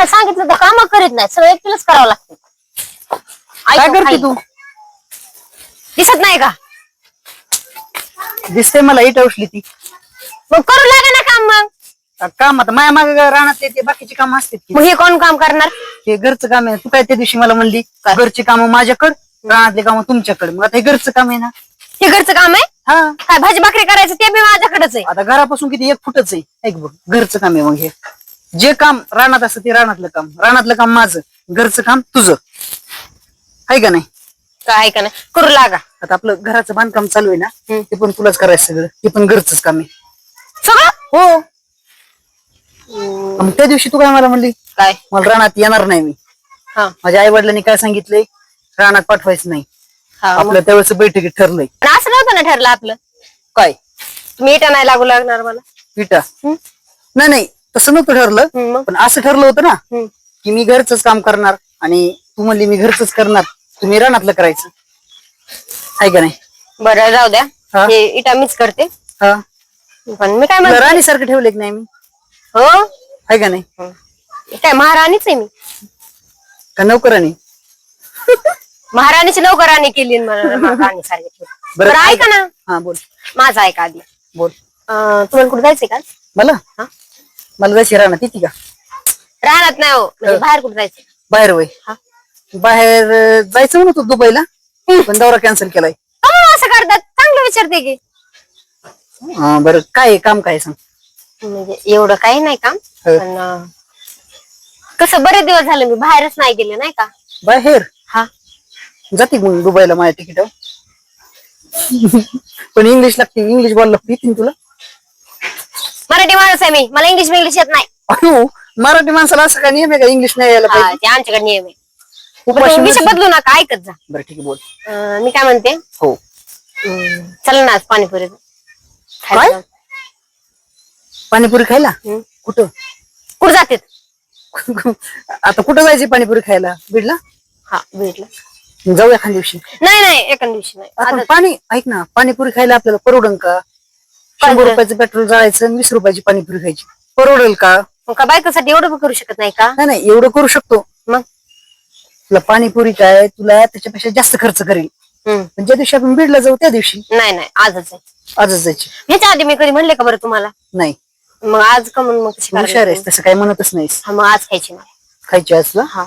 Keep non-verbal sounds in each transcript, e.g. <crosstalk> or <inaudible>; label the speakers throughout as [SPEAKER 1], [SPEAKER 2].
[SPEAKER 1] त्यांना सांगितलं तर काम करीत नाही सगळं एकटीलाच करावं लागतं.
[SPEAKER 2] काय करते. तू?
[SPEAKER 1] दिसत नाही का?
[SPEAKER 2] दिसते मला इट उठली ती.
[SPEAKER 1] मग करू लागे ना काम मग.
[SPEAKER 2] आ, काम आता? माया मागे राहणार ते बाकीची काम असतात की.
[SPEAKER 1] मग हे कोण काम करणार?
[SPEAKER 2] ते घरचं काम आहे. तू काय त्या दिवशी मला म्हणली? घरची कामं माझ्याकडे रानातली कामं तुमच्याकडे. मग आता हे घरचं काम आहे ना?
[SPEAKER 1] हे घरचं काम आहे?
[SPEAKER 2] हा.
[SPEAKER 1] काय भाजी भाकरी करायचं ते बी माझ्याकडेच आहे.
[SPEAKER 2] आता घरापासून किती एक फुटच आहे. ऐक बघ घरचं काम आहे मग हे. जे काम रानात असतं ते रानातलं काम. रानातलं काम माझं. घरचं काम तुझं. आहे का नाही?
[SPEAKER 1] काय का नाही? करू लागा.
[SPEAKER 2] आता आपलं घराचं बांधकाम चालू आहे ना
[SPEAKER 1] हम्म.
[SPEAKER 2] ते पण तुलाच करायचं सगळं. ते पण घरचंच काम आहे.
[SPEAKER 1] सगळं?
[SPEAKER 2] हो. मग त्या दिवशी तू काय मला म्हणली?
[SPEAKER 1] काय?
[SPEAKER 2] मला रानात येणार नाही मी.
[SPEAKER 1] हा.
[SPEAKER 2] माझ्या आई वडिलांनी काय सांगितलंय? रानात पाठवायचं नाही.
[SPEAKER 1] हा मग.
[SPEAKER 2] त्यावेळेस बैठकीत ठरलंय.
[SPEAKER 1] पण असं नव्हतं ना ठरलं आपलं?
[SPEAKER 2] काय?
[SPEAKER 1] तुम्ही इटा नाही लागू लागणार मला. हम्म.
[SPEAKER 2] नाही नाही. तसं नव्हतं ठरलं
[SPEAKER 1] मग?
[SPEAKER 2] पण असं ठरलं होतं ना
[SPEAKER 1] हम्म.
[SPEAKER 2] की मी घरचंच काम करणार आणि तू म्हणली मी घरचंच करणार तुम्ही रानातलं करायचं. आहे का नाही?
[SPEAKER 1] बरं जाऊ द्या.
[SPEAKER 2] हा.
[SPEAKER 1] हे इटा मीच करते.
[SPEAKER 2] हा.
[SPEAKER 1] पण मी काय
[SPEAKER 2] तुला
[SPEAKER 1] म्हणते?
[SPEAKER 2] राणीसारखं ठेवलंय की नाही मी.
[SPEAKER 1] हो?
[SPEAKER 2] आहे का नाही?
[SPEAKER 1] काय महाराणीच आहे मी.
[SPEAKER 2] का नोकरानी <laughs>
[SPEAKER 1] महाराणीची नौकराणी केली न मला महाराणी सारखी ठेवली.
[SPEAKER 2] बरं,
[SPEAKER 1] बरं ऐका ना.
[SPEAKER 2] हा बोल.
[SPEAKER 1] माझा ऐका आधी.
[SPEAKER 2] बोल.
[SPEAKER 1] अं, तुम्हाला कुठे जायचंय का?
[SPEAKER 2] मला?
[SPEAKER 1] हा?
[SPEAKER 2] मला जायची रानात येते का
[SPEAKER 1] राहणार नाही हो म्हणजे बाहेर कुठे जायचं
[SPEAKER 2] बाहेर वय
[SPEAKER 1] हा.
[SPEAKER 2] बाहेर अं, जायचं म्हणतो दुबईला पण दौरा कॅन्सल केलाय
[SPEAKER 1] असं करतात चांगलं विचारते की
[SPEAKER 2] हा, बरं काय आहे, काम काय आहे सांग
[SPEAKER 1] म्हणजे एवढं काही नाही काम
[SPEAKER 2] हो.
[SPEAKER 1] पण अं, कसं बरेच दिवस झाले मी बाहेरच नाही गेले नाही का
[SPEAKER 2] बाहेर
[SPEAKER 1] हा
[SPEAKER 2] जाते मग दुबईला माझ्या तिकीट पण इंग्लिश लागते इंग्लिश बोलायला येते ना तुला
[SPEAKER 1] मराठी माणूस आहे मी. मला इंग्लिश इंग्लिश येत नाही.
[SPEAKER 2] अयो मराठी माणसाला असं काय नियम आहे का? इंग्लिश नाही यायला
[SPEAKER 1] हा,
[SPEAKER 2] पाहिजे?
[SPEAKER 1] ते आमच्याकडे नियम आहे.
[SPEAKER 2] उपाशी
[SPEAKER 1] विषय. बदलू नका ऐकत जा.
[SPEAKER 2] बरं ठीक आहे बोल.
[SPEAKER 1] अं, मी काय म्हणते?
[SPEAKER 2] हो.
[SPEAKER 1] अं, चला ना आज पाणीपुरी
[SPEAKER 2] काय? पाणीपुरी खायला?
[SPEAKER 1] हम्म.
[SPEAKER 2] कुठं?
[SPEAKER 1] कुठं जाते <laughs>
[SPEAKER 2] आता कुठं जायचे पाणीपुरी खायला? बीडला?
[SPEAKER 1] हा भेटलं
[SPEAKER 2] जाऊया एखाद्या दिवशी.
[SPEAKER 1] नाही नाही एका दिवशी नाही.
[SPEAKER 2] आपण पाणी ऐक ना पाणीपुरी खायला आपल्याला परवडन का? शंभर? रुपयाचं पेट्रोल जाळायचं आणि वीस रुपयाची पाणीपुरी खायची परवडेल का?
[SPEAKER 1] मग का बायकोसाठी एवढं पण करू शकत नाही का?
[SPEAKER 2] नाही नाही एवढं करू शकतो.
[SPEAKER 1] मग?
[SPEAKER 2] तुला पाणीपुरी काय? तुला त्याच्यापेक्षा जास्त खर्च करेल
[SPEAKER 1] हम्म.
[SPEAKER 2] पण ज्या दिवशी आपण बीडला जाऊ त्या दिवशी.
[SPEAKER 1] नाही नाही आजच आहे.
[SPEAKER 2] आजच जायची.
[SPEAKER 1] ह्याच्या आधी मी कधी म्हणले का बरं तुम्हाला?
[SPEAKER 2] नाही.
[SPEAKER 1] मग आज का म्हणून मग कशी
[SPEAKER 2] हुशार? आहेस तसं काही म्हणतच नाहीस.
[SPEAKER 1] हा, मग आज खायची नाही
[SPEAKER 2] खायची आज तुला
[SPEAKER 1] हा.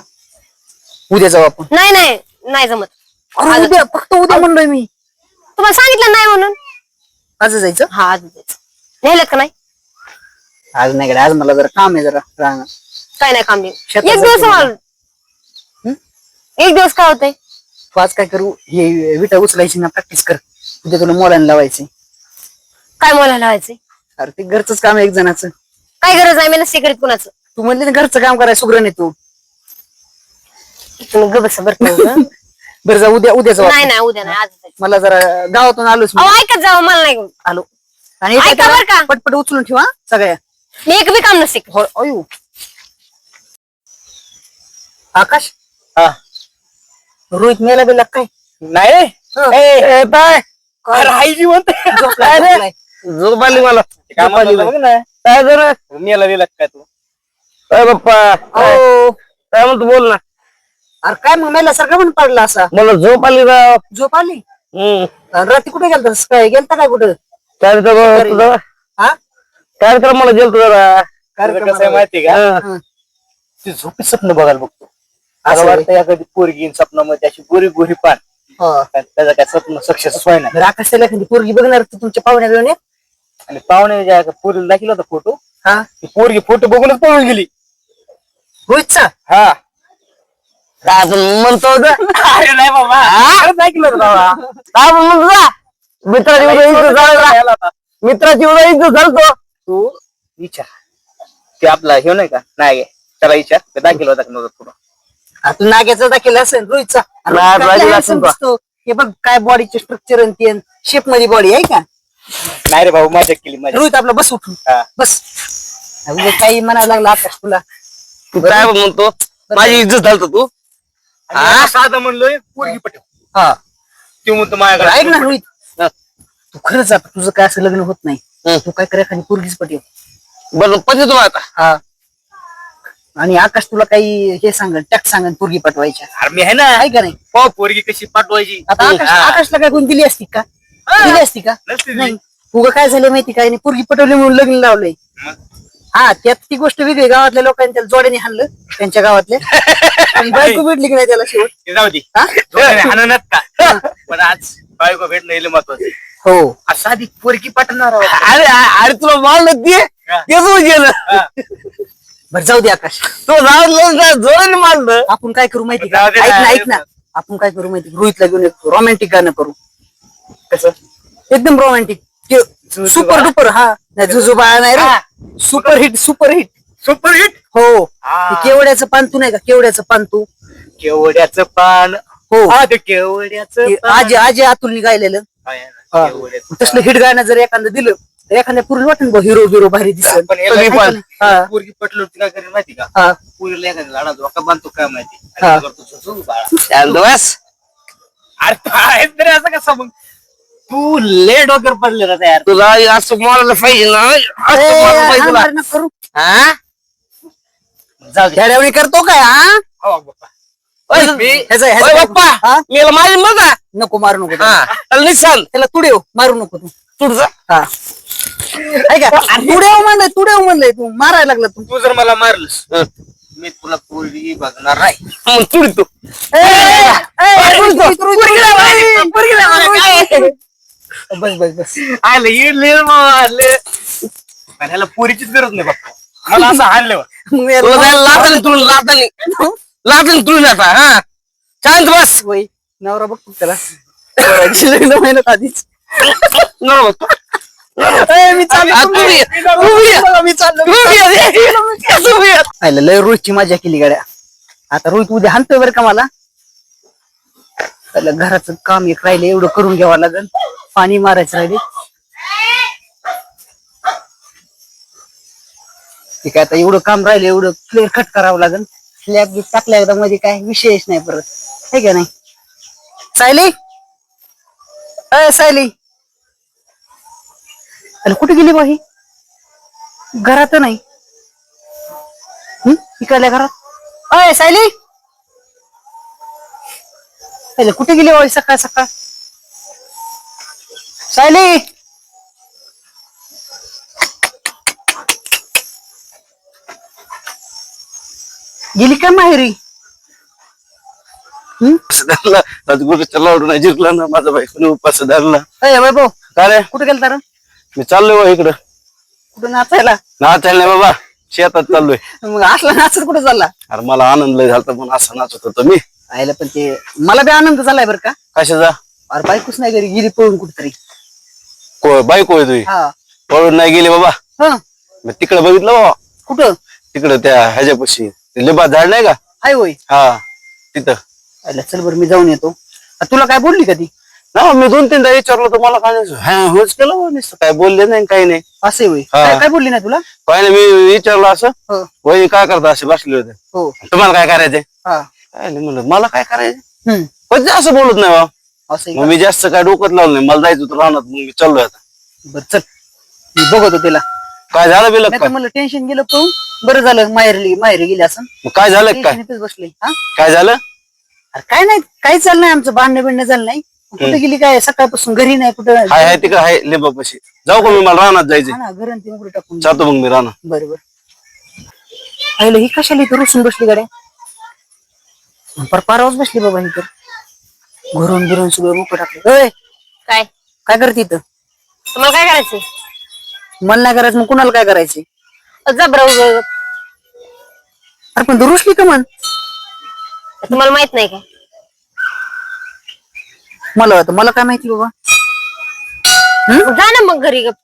[SPEAKER 2] उद्या जाऊ आपण.
[SPEAKER 1] नाही नाही नाही जमत.
[SPEAKER 2] अरे उद्या फक्त उद्या म्हणलोय मी.
[SPEAKER 1] तुम्हाला सांगितलं नाही म्हणून?
[SPEAKER 2] आज जायचं?
[SPEAKER 1] हा आज जायचं. नेलं का नाही?
[SPEAKER 2] आज नाही आज मला जरा काम आहे जरा राहणार
[SPEAKER 1] काय नाही काम
[SPEAKER 2] शेतात
[SPEAKER 1] एक दिवस
[SPEAKER 2] जायचं मला.
[SPEAKER 1] एक दिवस काय होतंय?
[SPEAKER 2] तू आज काय करू? हे विटा उचलायची ना प्रॅक्टिस कर. उद्या तुला मोलायला लावायचे.
[SPEAKER 1] काय मला लावायचंय
[SPEAKER 2] अरे ते घरचंच काम आहे एक जणाचं.
[SPEAKER 1] काय गरज आहे? मी नसते करीत कुणाचं?
[SPEAKER 2] तू म्हणले ना घरचं काम करायला सुग्रण आहे तू.
[SPEAKER 1] तुम्ही ग बसा बरं का उगं. <laughs>
[SPEAKER 2] बरं जा उद्या उद्या जाऊ
[SPEAKER 1] नाही. नाही उद्या नाही आज
[SPEAKER 2] मला जरा गावातून आलोच मी.
[SPEAKER 1] अहो ऐकत जावं मला नाही
[SPEAKER 2] आलो. आणि
[SPEAKER 1] ऐका
[SPEAKER 2] येत्या त्याला
[SPEAKER 1] बरं का?
[SPEAKER 2] पटपट उचलून ठेवा सगळ्या.
[SPEAKER 1] मी एक बी काम करत.
[SPEAKER 2] हो अयो. आकाश?
[SPEAKER 3] हा.
[SPEAKER 2] रोहित मेला बिला काय?
[SPEAKER 3] नाही. रे
[SPEAKER 2] हं.
[SPEAKER 3] ए, ए, बाय.
[SPEAKER 2] काय?
[SPEAKER 3] अरे हाय जिवंत.
[SPEAKER 2] झोपलाय,
[SPEAKER 3] काय रे?
[SPEAKER 2] झोपलाय.
[SPEAKER 3] झोप आली मला. काय
[SPEAKER 2] झोप आली
[SPEAKER 3] म्हणलं बघ ना. काय जरा? मेला बिला काय तू? काय बाप्पा. काय म्हणतो बोल ना.
[SPEAKER 2] अरे काय मग मेल्यासारखं पण पडला असा?
[SPEAKER 3] मला झोप आली राव
[SPEAKER 2] झोप आली?
[SPEAKER 3] हम्म.
[SPEAKER 2] रात्री कुठे गेलतास काय गेलता काय कुठं.
[SPEAKER 3] तुझा
[SPEAKER 2] हा?
[SPEAKER 3] कार्यक्रम मला गेलतो जरा.
[SPEAKER 2] कार्यक्रमाला
[SPEAKER 3] कसं आहे माहिती का?
[SPEAKER 2] हा.
[SPEAKER 3] ती झोपी स्वप्न बघायला बघतो.
[SPEAKER 2] असं.
[SPEAKER 3] वाटतं एखादी पोरगी स्वप्नामध्ये अशी गोरी गोरी पान.
[SPEAKER 2] हा.
[SPEAKER 3] काय त्याचं काय स्वप्न सक्सेस व्हायला
[SPEAKER 2] बरं, आकाश त्याला एखादी पोरगी बघणार तुमच्या पाहुण्या घेऊन ये.
[SPEAKER 3] आणि पाहुणे ज्या पोरीला दाखिला होता फोटो
[SPEAKER 2] हा.
[SPEAKER 3] ती पोरगी फोटो बघूनच पळून गेली.
[SPEAKER 2] रोहितचा
[SPEAKER 3] हा. काय आपण म्हणतो? अरे नाही बाबा. ऐकलं होतं बाबा. काय आपण म्हणतो ना? मित्राची उद्या इज्जत झाली मित्राची उद्या इज्जत झालतो. तू विचार. ते आपला हे नाही का? नाही त्याला विचार. ते दाखल होता का नव्हता फोटो
[SPEAKER 2] हा, तू नाग्याचा दाखल असेल रोहितचा. अरे, handsome
[SPEAKER 3] असेल बा.
[SPEAKER 2] दिसतो. हे बघ काय बॉडीचे स्ट्रक्चर आणि ते शेपमध्ये बॉडी आहे का?
[SPEAKER 3] नाही रे भाऊ मजा केली मजा
[SPEAKER 2] रोहित आपला बस उठून.
[SPEAKER 3] हा.
[SPEAKER 2] बस. उद्या काही म्हणायला लागला आकाश तुला.
[SPEAKER 3] तू काय म्हणतो? माझी इज्जत झालतो तू.
[SPEAKER 2] हा?
[SPEAKER 3] साधं म्हणलोय पोरगी पटेल
[SPEAKER 2] हा.
[SPEAKER 3] ते म्हणतो माझ्याकडे
[SPEAKER 2] ऐक ना रोहित.
[SPEAKER 3] हा.
[SPEAKER 2] तू खरंच आता तुझं काय असं लग्न होत नाही
[SPEAKER 3] हम्म.
[SPEAKER 2] तू काय कर एखादी पोरगीच पटेल
[SPEAKER 3] बरं पटतो तुम्हाला आता.
[SPEAKER 2] हा. आणि आकाश तुला काही हे सांगन टॅक्स सांगन पोरगी पाठवायच्या
[SPEAKER 4] अरे मी आहे ना
[SPEAKER 2] आहे का नाही?
[SPEAKER 4] पाव पोरगी कशी पाठवायची
[SPEAKER 2] आता आकाश
[SPEAKER 4] हा.
[SPEAKER 2] आकाशला काय कोण दिली असती का? दिली असती का?
[SPEAKER 4] नसती दिली.
[SPEAKER 2] नाही. उगा काय झालं माहिती काय नाही पोरगी पटवली म्हणून लग्न लावलंय.
[SPEAKER 4] मग?
[SPEAKER 2] हा त्यात ती गोष्ट वेगळी. गावातल्या लोकांनी त्याला जोड्याने हाणलं त्यांच्या गावातल्या. <laughs> पण बायको भेटली की नाही त्याला शेवट?
[SPEAKER 4] ते जाऊ दे.
[SPEAKER 2] हा?
[SPEAKER 4] का पण आज बायको भेटणं लय महत्वाचं.
[SPEAKER 2] हो.
[SPEAKER 4] आज साधी पोरगी पाठवणार आहोत.
[SPEAKER 3] अरे अरे तुला ते
[SPEAKER 4] हा.
[SPEAKER 3] तेच
[SPEAKER 4] हा.
[SPEAKER 2] बरं जाऊ दे आकाश.
[SPEAKER 3] तो जाऊन जोराने मारलं
[SPEAKER 2] आपण काय करू माहिती का?
[SPEAKER 4] जाऊ दे
[SPEAKER 2] ऐक
[SPEAKER 4] ना,
[SPEAKER 2] ना ऐक ना.
[SPEAKER 4] ना.
[SPEAKER 2] आपण काय करू माहिती? रोहितला घेऊन एक रोमॅन्टिक गाणं करू. कसं? एकदम रोमॅन्टिक सुपर डुपर हा. नाही जुजू बाळा नाही रे. Super hit super hit
[SPEAKER 4] super hit?
[SPEAKER 2] हो.
[SPEAKER 4] हा.
[SPEAKER 2] ते केवड्याचं पान तू नाही का? केवड्याचं पान तू.
[SPEAKER 4] केवड्याचं पान.
[SPEAKER 2] हो.
[SPEAKER 4] हा ते केवड्याचं
[SPEAKER 2] ते
[SPEAKER 4] पान.
[SPEAKER 2] आजी आजी अतुलनी गायलेलं.
[SPEAKER 4] ना,
[SPEAKER 2] हा.
[SPEAKER 4] केवड्याचं
[SPEAKER 2] तसलं हिट गाणं जर एखादं दिलं तर एखाद्या पूर्ण वाटेल बा हिरो हिरो भारी दिसत
[SPEAKER 4] पण याला काय
[SPEAKER 3] पण.
[SPEAKER 4] केलं? पोरगी पटलं होती काय करेल माहिती का?
[SPEAKER 2] हा.
[SPEAKER 4] पुरीला एखाद्या झाडा धोका बांधतो काय माहिती?
[SPEAKER 2] हा.
[SPEAKER 4] आणि करतो झुजू बाळा.
[SPEAKER 3] शांत बस
[SPEAKER 4] अरे काय तरी असं कसं मग? तू ले डोक्यावर पडले ना तयार
[SPEAKER 3] तुला असं मारायला पाहिजे ना? असं
[SPEAKER 2] ए,
[SPEAKER 3] मारायला पाहिजे तुला.
[SPEAKER 2] करू.
[SPEAKER 3] हा?
[SPEAKER 4] जाऊ दे.
[SPEAKER 2] करतो काय हा?
[SPEAKER 4] हो बाप्पा.
[SPEAKER 3] ओय,
[SPEAKER 4] मी-
[SPEAKER 2] ह्याचं- ह्याचं
[SPEAKER 3] ओय
[SPEAKER 2] काय-
[SPEAKER 3] बाप्पा.
[SPEAKER 2] हा?
[SPEAKER 3] मेला माझी बघा
[SPEAKER 2] नको मारू नको
[SPEAKER 3] हा. त्याला निशान
[SPEAKER 2] त्याला तुडेव मारू नको तू.
[SPEAKER 3] तुझा
[SPEAKER 2] हा. ऐका तुडेव म्हणलंय तुडेव म्हणलंय तू मारायला लागला तू.
[SPEAKER 4] तू जर मला मारलंस मी तुला पोरगी बघणार नाही.
[SPEAKER 3] मग तुड तू.
[SPEAKER 2] ए, ए, ए, रोहित, रोहित, रोहित, रोहित,
[SPEAKER 3] पोरगी नाही मला, काय?
[SPEAKER 2] बस बस बस.
[SPEAKER 4] आलं इडले मारले. ह्याला पोरीचीच गरज नाही बाप्पा. मला असं हाणलं
[SPEAKER 2] मग याला
[SPEAKER 3] तुला जायला लाटाने तुला लाटाने लाटाने तुला आता हा? शांत बस?
[SPEAKER 2] वय नवरा बघ त्याला. लग्न महिन्यात आधीच. तुम्ही बघा, लय रोहितची मजा केली गाड्या. आता रोहित उद्या हाणतोय बरं का मला? त्याला घराचं काम एक राहिले एवढं करून घ्यावं लागेल पाणी मारायचं राहिले. ते काय आता एवढं काम राहिलं एवढं क्लिअर कट करावं लागेल. स्लॅब टाकल्या एकदा मध्ये काय विषयच नाही परत. आहे का नाही? सायली? अय सायली. अरे कुठे गेली बाई? घरात नाही. इकडल्या घरात? अय सायली. सायली कुठे गेली बाई सकाळ सकाळ? सायली! गेली का माहेरी?
[SPEAKER 3] धरला राजगुरूच्या लावडून नाही जिरला ना माझा बायकोने उपास धरला
[SPEAKER 2] अय वैभव
[SPEAKER 3] काय रे?
[SPEAKER 2] कुठे गेलता रे?
[SPEAKER 3] मी चाललोय बा इकडं.
[SPEAKER 2] कुठे नाचायला?
[SPEAKER 3] नाचायला नाही बाबा शेतात चाललोय.
[SPEAKER 2] मग असला नाचत कुठे चालला?
[SPEAKER 3] अरे मला आनंद लय झालता पण असं नाचत होतो मी.
[SPEAKER 2] आयला पण ते मला बी आनंद झालाय बरं का?
[SPEAKER 3] कशाचा?
[SPEAKER 2] अरे बायकोच नाही घरी गेली पळून कुठेतरी.
[SPEAKER 3] को बायको आहे तुझी?
[SPEAKER 2] हा.
[SPEAKER 3] पळून नाही गेली बाबा.
[SPEAKER 2] हा.
[SPEAKER 3] मी तिकडे बघितलं बाबा.
[SPEAKER 2] कुठं?
[SPEAKER 3] तिकडं त्या ह्याच्यापाशी. ते लिंबा झाड नाही का?
[SPEAKER 2] हाय होय.
[SPEAKER 3] हा तिथं.
[SPEAKER 2] आयला चल बरं मी जाऊन येतो. आ, तुला काय बोलली का ती?
[SPEAKER 3] ना मी दोन तीनदा विचारलं तर मला काय नाही हा होच केलं बा नुसतं काय बोलले नाही काही नाही.
[SPEAKER 2] असे होय.
[SPEAKER 3] हा.
[SPEAKER 2] काय काय बोलली ना तुला?
[SPEAKER 3] काय नाही मी विचारलं असं.
[SPEAKER 2] हो.
[SPEAKER 3] वहिनी काय करता असे बसले होते.
[SPEAKER 2] हो.
[SPEAKER 3] तुम्हाला काय करायचंय?
[SPEAKER 2] हा.
[SPEAKER 3] काय नाही म्हणलं मला काय करायचं
[SPEAKER 2] हम्म.
[SPEAKER 3] पण ते असं बोलत नाही बा.
[SPEAKER 2] असं आहे
[SPEAKER 3] मग? मी जास्त काय डोकत लावलं नाही. मला जायचं होतं राहणार मग मी चाललोय आता.
[SPEAKER 2] बरं चल. मी बघतो तिला.
[SPEAKER 3] काय झालं बिलक
[SPEAKER 2] नाही तर
[SPEAKER 3] काय?
[SPEAKER 2] मला टेन्शन गेलं पळून बरं झालं माहेरली माहेरी गेली असं.
[SPEAKER 3] मग काय झालं काय?
[SPEAKER 2] टेन्शन बसले. हा?
[SPEAKER 3] काय झालं?
[SPEAKER 2] अरे काय नाही काही चाललं नाही आमचं भांडणं बिंडणं झालं नाही. कुठे गेली काय? सकाळपासून घरी नाही कुठं?
[SPEAKER 3] हाय हाय तिकडे हाय लिंबापाशी जाऊ का मी मला राहणार जायचंय.
[SPEAKER 2] हा ना घर आणि ते उघडं टाकून
[SPEAKER 3] जातो मग मी राहणार
[SPEAKER 2] बरोबर आईला ही कशाला इथं रुसून बसली गाड्या? पर पारावच बसली बाबा ही तर. घरून बिरून सगळं मुक टाकलं.
[SPEAKER 1] काय?
[SPEAKER 2] काय करते इथं?
[SPEAKER 1] तुम्हाला काय करायचंय?
[SPEAKER 2] मला नाही करायचं मग कुणाला काय करायचे?
[SPEAKER 1] जबरा उग
[SPEAKER 2] अरे पण तू रुसली का म्हण
[SPEAKER 1] तुम्हाला माहीत नाही काय
[SPEAKER 2] मला वाटतं मला काय माहिती बाबा?
[SPEAKER 1] जा ना मग घरी गप.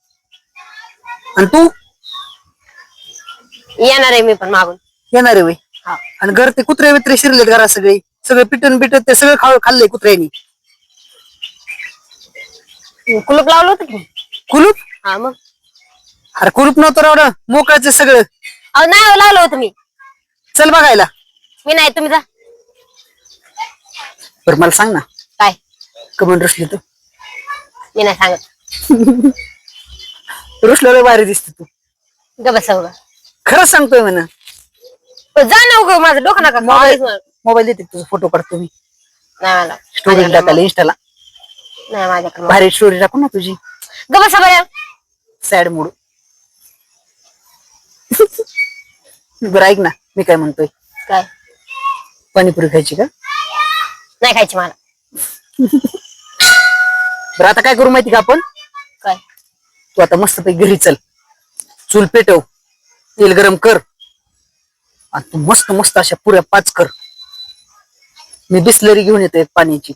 [SPEAKER 2] आणि तू?
[SPEAKER 1] येणार आहे मी पण मागून.
[SPEAKER 2] येणार आहे वय.
[SPEAKER 1] हा.
[SPEAKER 2] आणि घर ते कुत्रे बित्रे शिरलेत घरात सगळे. सगळे पिटन बिटत ते सगळं खाऊ खाल्लंय कुत्र्यांनी.
[SPEAKER 1] कुलूप लावलं होतं की
[SPEAKER 2] कुलूप?
[SPEAKER 1] हा मग.
[SPEAKER 2] अरे कुलूप नव्हतं रावडं मोकळाचं सगळं.
[SPEAKER 1] अहो नाही हो, लावलं होतं मी.
[SPEAKER 2] चल बघायला.
[SPEAKER 1] मी नाही तुम्ही जा.
[SPEAKER 2] बरं मला सांग ना.
[SPEAKER 1] काय?
[SPEAKER 2] कमन रुसली तू.
[SPEAKER 1] मी नाही सांगत. <laughs>
[SPEAKER 2] रुसलेलं भारी दिसते तू.
[SPEAKER 1] ग बसा
[SPEAKER 2] खरंच सांगतोय म्हणा.
[SPEAKER 1] जा ना उगं माझं डोकं नका खाऊ. आधीच मला-
[SPEAKER 2] मोबाईल देते तुझा फोटो काढतो मी
[SPEAKER 1] नाही मला.
[SPEAKER 2] स्टोरी
[SPEAKER 1] माझ्याकडे
[SPEAKER 2] टाकायला इंस्टाला
[SPEAKER 1] नाही माझ्याकडे
[SPEAKER 2] भारी स्टोरी टाकू ना तुझी.
[SPEAKER 1] ग बसा बरं.
[SPEAKER 2] सॅड मूड बरं ऐक ना मी काय म्हणतोय?
[SPEAKER 1] काय?
[SPEAKER 2] पाणीपुरी खायची का?
[SPEAKER 1] नाही खायची मला.
[SPEAKER 2] बरं आता काय करू माहिती का आपण?
[SPEAKER 1] काय?
[SPEAKER 2] तू आता मस्त पैकी घरी चल. चूल पेटव तेल गरम कर आणि तू मस्त मस्त अशा पुऱ्या पाच कर. मी बिस्लरी घेऊन येतो एक पाण्याची.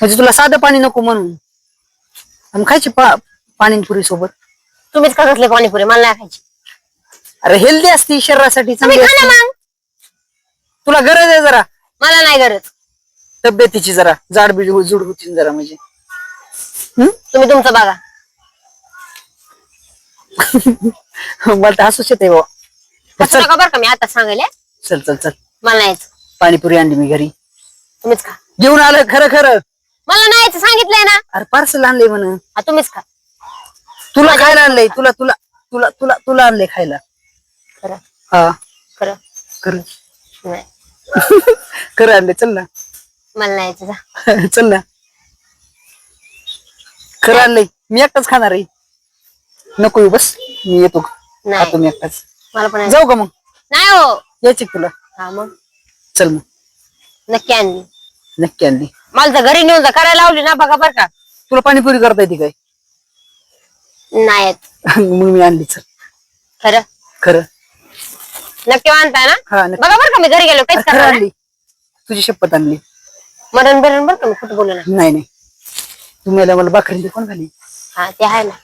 [SPEAKER 2] म्हणजे तुला साधं पाणी नको म्हणून. आणि खायची पा पाणीपुरी सोबत
[SPEAKER 1] तुम्हीच का घातले पाणीपुरी मला नाही खायची.
[SPEAKER 2] अरे हेल्दी असती शरीरासाठी
[SPEAKER 1] तुम्ही
[SPEAKER 2] चांगली
[SPEAKER 1] खा ना
[SPEAKER 2] असती.
[SPEAKER 1] मग.
[SPEAKER 2] तुला गरज आहे जरा.
[SPEAKER 1] मला नाही गरज.
[SPEAKER 2] तब्येतीची जरा जाड बीड हो- जुड होती जरा म्हणजे. हम्म?
[SPEAKER 1] तुम्ही तुमचं बघा. <laughs>
[SPEAKER 2] मला तर हसूच येते.
[SPEAKER 1] असं नका बरं का मी आता सांगायला
[SPEAKER 2] चल चल चल.
[SPEAKER 1] मला नाही यायचं.
[SPEAKER 2] पाणीपुरी आणली मी घरी.
[SPEAKER 1] तुम्हीच खा.
[SPEAKER 2] घेऊन आलं खरं खरं.
[SPEAKER 1] मला नाही सांगितलंय ना.
[SPEAKER 2] अरे पार्सल आणलंय म्हण
[SPEAKER 1] हा, तुम्हीच खा.
[SPEAKER 2] तुला खायला आणलंय तुला तुला तुला तुला तुला आणलंय खायला.
[SPEAKER 1] खरं
[SPEAKER 2] हा.
[SPEAKER 1] खरं
[SPEAKER 2] खरं
[SPEAKER 1] नाही. <laughs>
[SPEAKER 2] खरं आणलंय चल ना.
[SPEAKER 1] मला नाही यायचं जा. <laughs>
[SPEAKER 2] चल ना. खरं आणलंय. मी एकटाच खाणार आहे. नको येऊ बस. मी येतो.
[SPEAKER 1] नाही.
[SPEAKER 2] खातो मी एकटाच.
[SPEAKER 1] मला पण.
[SPEAKER 2] जाऊ का मग?
[SPEAKER 1] नाही हो.
[SPEAKER 2] यायची का तुला?
[SPEAKER 1] हा मग.
[SPEAKER 2] चल मग.
[SPEAKER 1] नक्की आणली.
[SPEAKER 2] नक्की आणली.
[SPEAKER 1] मला तर घरी नेऊन जा. करायला लावली ना बघा बरं का.
[SPEAKER 2] तुला पाणीपुरी करता येते काय?
[SPEAKER 1] नाही येत. <laughs>
[SPEAKER 2] मग मी आणली चल.
[SPEAKER 1] खरं?
[SPEAKER 2] खरं.
[SPEAKER 1] नक्की मानताय ना?
[SPEAKER 2] हा नक्की.
[SPEAKER 1] बघा बरं का मी घरी गेलो काहीच
[SPEAKER 2] खरं
[SPEAKER 1] करणार
[SPEAKER 2] आणली. तुझी शपथ आणली.
[SPEAKER 1] मरण बिरण बरं का मी कुठं बोलू ना
[SPEAKER 2] नाही नाही. तुम्ही मला बाकरी कोण झाली
[SPEAKER 1] हा ते आहे ना.